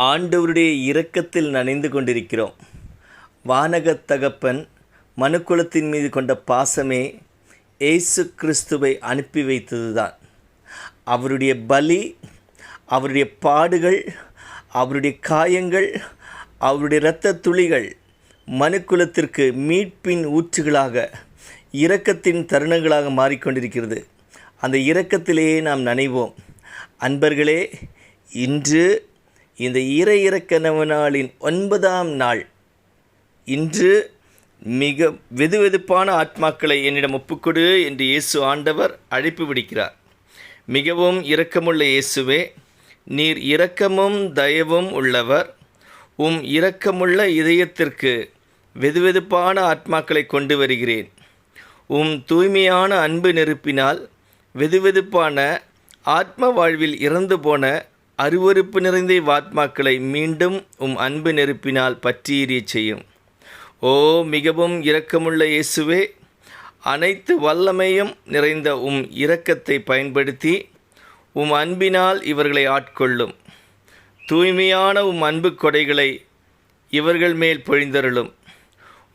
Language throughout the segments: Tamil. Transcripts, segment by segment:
ஆண்டவருடைய இரக்கத்தில் நனைந்து கொண்டிருக்கிறோம். வானகத் தகப்பன் மனுக்குலத்தின் மீது கொண்ட பாசமே ஏசு கிறிஸ்துவை அனுப்பி வைத்ததுதான். அவருடைய பலி அவருடைய பாடுகள் அவருடைய காயங்கள் அவருடைய இரத்த துளிகள் மனுக்குலத்திற்கு மீட்பின் ஊற்றுகளாக இரக்கத்தின் தருணங்களாக மாறிக்கொண்டிருக்கிறது. அந்த இரக்கத்திலேயே நாம் நனைவோம். அன்பர்களே இன்று இந்த இறை இறக்க நாளின் ஒன்பதாம் நாள். இன்று மிக வெதுவெதுப்பான ஆத்மாக்களை என்னிடம் ஒப்புக்கொடு என்று இயேசு ஆண்டவர் அழைப்பு விடுக்கிறார். மிகவும் இரக்கமுள்ள இயேசுவே நீர் இரக்கமும் தயவும் உள்ளவர். உம் இரக்கமுள்ள இதயத்திற்கு வெதுவெதுப்பான ஆத்மாக்களை கொண்டு வருகிறேன். உம் தூய்மையான அன்பு நெருப்பினால் வெதுவெதுப்பான ஆத்ம வாழ்வில் இறந்து போன அருவருப்பு நிறைந்த இவ்வாத்மாக்களை மீண்டும் உம் அன்பு நெருப்பினால் பற்றி செய்யும். ஓ மிகவும் இரக்கமுள்ள இயேசுவே அனைத்து வல்லமையும் நிறைந்த உம் இரக்கத்தை பயன்படுத்தி உம் அன்பினால் இவர்களை ஆட்கொள்ளும். தூய்மையான உம் அன்பு கொடைகளை இவர்கள் மேல் பொழிந்தருளும்.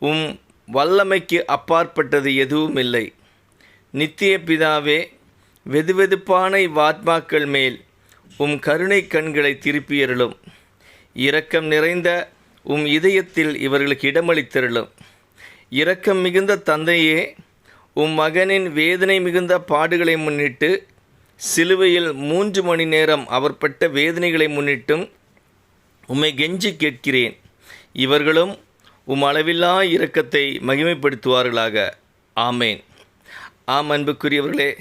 உம் வல்லமைக்கு அப்பாற்பட்டது எதுவும் இல்லை நித்திய பிதாவே வெதுவெதுப்பான இவ்வாத்மாக்கள் மேல் உம் கருணை கண்களை திருப்பியருளும். இரக்கம் நிறைந்த உம் இதயத்தில் இவர்களுக்கு இடமளித்தருளும். இரக்கம் மிகுந்த தந்தையே உம் மகனின் வேதனை மிகுந்த பாடுகளை முன்னிட்டு சிலுவையில் மூன்று மணி நேரம் அவர் பட்ட வேதனைகளை முன்னிட்டும் உம்மை கெஞ்சி கேட்கிறேன். இவர்களும் உம் அளவில்லா இரக்கத்தை மகிமைப்படுத்துவார்களாக. ஆமேன். ஆம் அன்புக்குரியவர்களே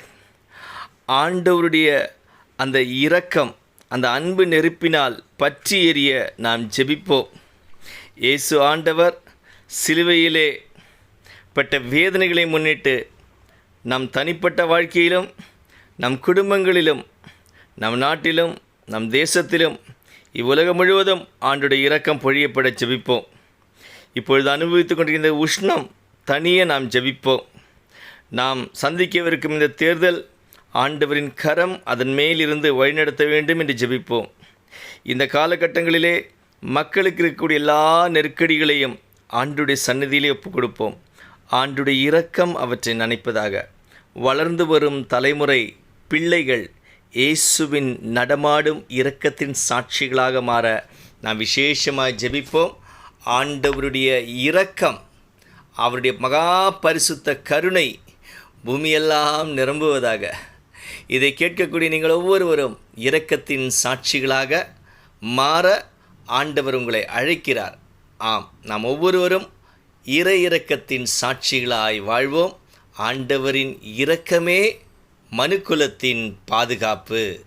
ஆண்டவருடைய அந்த இரக்கம் அந்த அன்பு நெருப்பினால் பற்றி எறிய நாம் ஜெபிப்போம். இயேசு ஆண்டவர் சிலுவையிலே பட்ட வேதனைகளை முன்னிட்டு நம் தனிப்பட்ட வாழ்க்கையிலும் நம் குடும்பங்களிலும் நம் நாட்டிலும் நம் தேசத்திலும் இவ்வுலகம் முழுவதும் ஆண்டுடைய இரக்கம் பொழியப்பட ஜெபிப்போம். இப்பொழுது அனுபவித்துக் கொண்டிருக்கின்ற உஷ்ணம் தனியே நாம் ஜெபிப்போம். நாம் சந்திக்கவிருக்கும் இந்த தேர்தல் ஆண்டவரின் கரம் அதன் மேலிருந்து வழிநடத்த வேண்டும் என்று ஜெபிப்போம். இந்த காலகட்டங்களிலே மக்களுக்கு இருக்கக்கூடிய எல்லா நெருக்கடிகளையும் ஆண்டுடைய சந்நிதியிலே ஒப்புக் கொடுப்போம் ஆண்டுடைய இரக்கம் அவற்றை நினைப்பதாக. வளர்ந்து வரும் தலைமுறை பிள்ளைகள் இயேசுவின் நடமாடும் இரக்கத்தின் சாட்சிகளாக மாற நாம் விசேஷமாக ஜெபிப்போம். ஆண்டவருடைய இரக்கம் அவருடைய மகா பரிசுத்த கருணை பூமியெல்லாம் நிரம்புவதாக. இதை கேட்கக்கூடிய நீங்கள் ஒவ்வொருவரும் இரக்கத்தின் சாட்சிகளாக மாற ஆண்டவர் உங்களை அழைக்கிறார். ஆம் நாம் ஒவ்வொருவரும் இற இரக்கத்தின் சாட்சிகளாய் வாழ்வோம். ஆண்டவரின் இரக்கமே மனுக்குலத்தின் பாதுகாப்பு.